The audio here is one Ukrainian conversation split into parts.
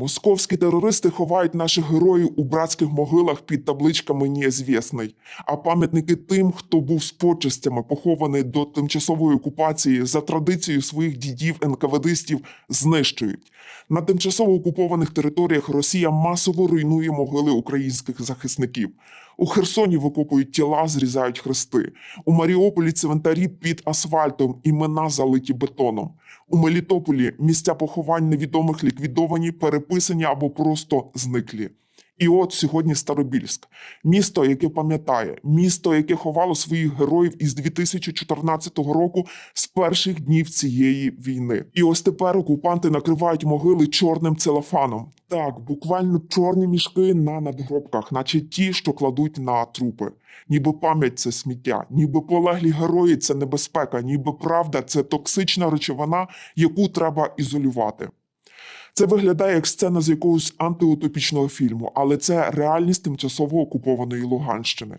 Московські терористи ховають наших героїв у братських могилах під табличками «Неізвісний», а пам'ятники тим, хто був з почестями похований до тимчасової окупації за традицією своїх дідів НКВДистів, знищують. На тимчасово окупованих територіях Росія масово руйнує могили українських захисників. У Херсоні викопують тіла, зрізають хрести. У Маріуполі цвинтарі під асфальтом, імена залиті бетоном. У Мелітополі місця поховань невідомих ліквідовані, переписані або просто зниклі. І от сьогодні Старобільськ, місто, яке пам'ятає, місто, яке ховало своїх героїв із 2014 року з перших днів цієї війни. І ось тепер окупанти накривають могили чорним целофаном. Так, буквально чорні мішки на надгробках, наче ті, що кладуть на трупи. Ніби пам'ять це сміття, ніби полеглі герої це небезпека, ніби правда це токсична речовина, яку треба ізолювати. Це виглядає як сцена з якогось антиутопічного фільму, але це реальність тимчасово окупованої Луганщини.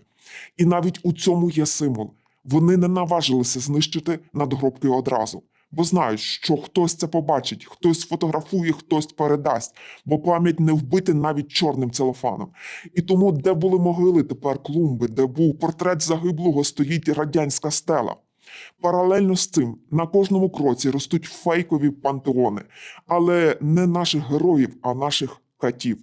І навіть у цьому є символ. Вони не наважилися знищити надгробки одразу, бо знають, що хтось це побачить, хтось сфотографує, хтось передасть, бо пам'ять не вбити навіть чорним целофаном. І тому, де були могили, тепер клумби, де був портрет загиблого, стоїть радянська стела. Паралельно з цим на кожному кроці ростуть фейкові пантеони, але не наших героїв, а наших катів.